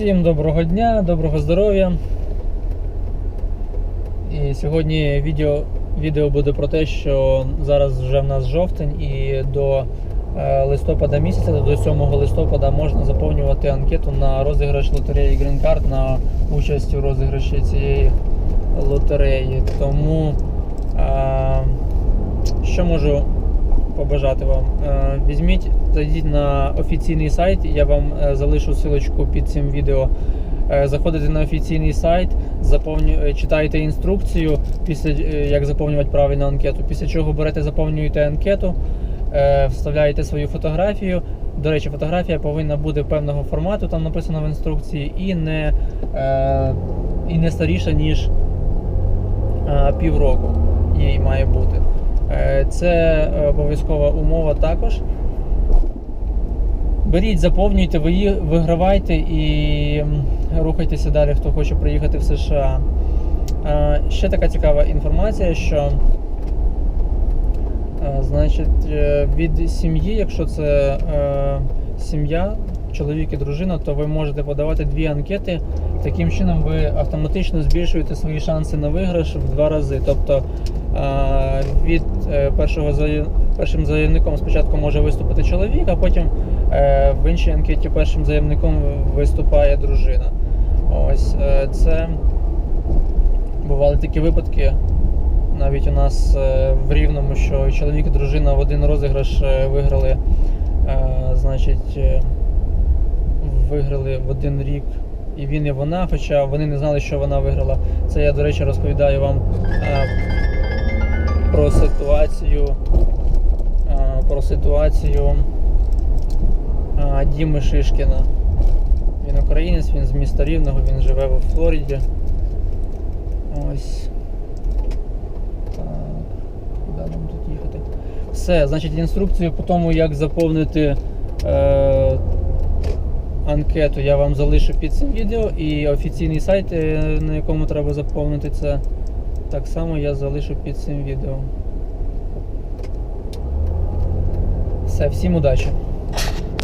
Всім доброго дня, доброго здоров'я. І сьогодні відео, відео буде про те, що зараз вже в нас жовтень і до е, листопада місяця, до 7 листопада можна заповнювати анкету на розіграш лотереї Green Card на участь у розіграші цієї лотереї. Тому е, що можу побажати вам? Е, Візьміть, зайдіть на офіційний сайт, я вам е, залишу ссылочку під цим відео. Е, Заходите на офіційний сайт, заповню... читаєте інструкцію, після як заповнювати правильно анкету. Після чого берете, заповнюєте анкету, вставляєте свою фотографію. До речі, фотографія повинна бути певного формату, там написано в інструкції, і не, і не старіша, ніж півроку їй має бути. Е, Це е, обов'язкова умова також. Беріть, заповнюйте, ви вигравайте і рухайтеся далі, хто хоче приїхати в США. Е, Ще така цікава інформація, що значить, від сім'ї, якщо це сім'я, чоловік і дружина, то ви можете подавати дві анкети. Таким чином ви автоматично збільшуєте свої шанси на виграш в два рази. Тобто від е, першого першим заявником спочатку може виступити чоловік, а потім е, в іншій анкеті першим заявником виступає дружина. Ось е, це бували такі випадки. Навіть у нас в Рівному, що чоловік і дружина в один розіграш виграли, значить, виграли в один рік і він, і вона, хоча вони не знали, що вона виграла. Це я, до речі, розповідаю вам е, про ситуацію. е, Про ситуацію е, Діми Шишкіна. Він українець, він з міста Рівного, він живе в Флориді. Ось. Так, куди нам тут їхати? Все, значить, інструкцію по тому, як заповнити е, анкету, я вам залишу під цим відео. І офіційний сайт, е, на якому треба заповнити це, так само я залишу під цим відео. Все, всім удачі!